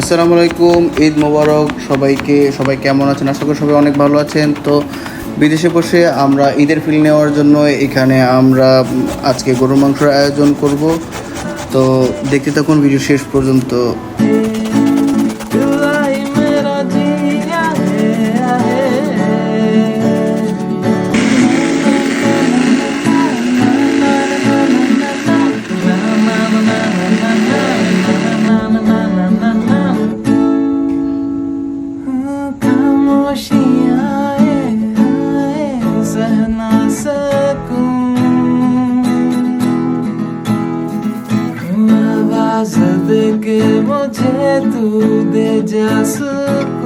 আসসালামু আলাইকুম, ঈদ মোবারক, সবাইকে, সবাই কেমন আছেন? আশা করি সবাই অনেক ভালো আছেন। তো বিদেশে বসে আমরা ঈদের ফিল নেওয়ার জন্য এখানে আমরা আজকে গরুর মাংসের আয়োজন করব। তো দেখতে থাকুন, ভিডিও শেষ পর্যন্ত। के मुझे तू दे जा सुकून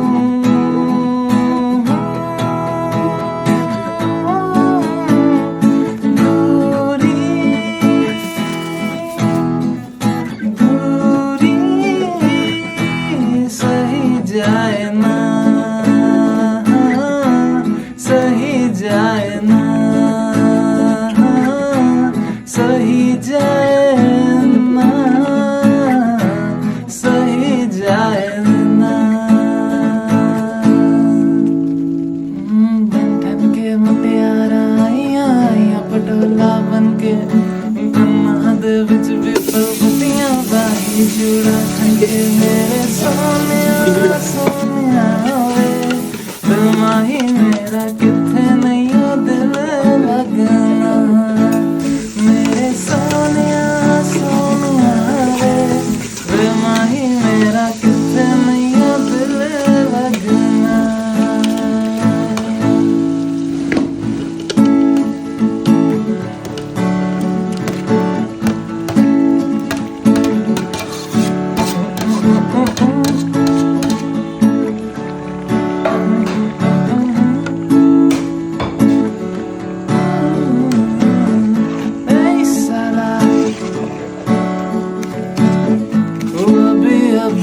चुरा के सोने सोने तमाही मेरा कितने नहीं दिल लगना मेरे सोने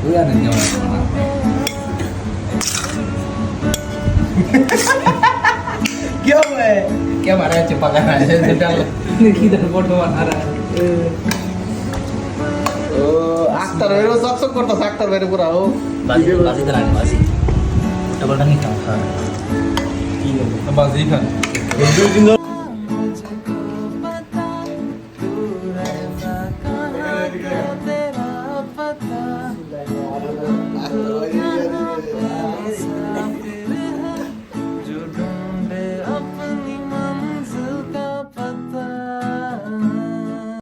তুই জানেন কেমন কি হবে কে মারা আছে পাকা না সেটা কি দেখ বর্তমান হারা ও আক্তার বেরো চকচক করতেছে আক্তার বেরো পুরা ও বাজি বাজি লাগে বাজি ডাবলটা নিতাম হ্যাঁ বাজি খান।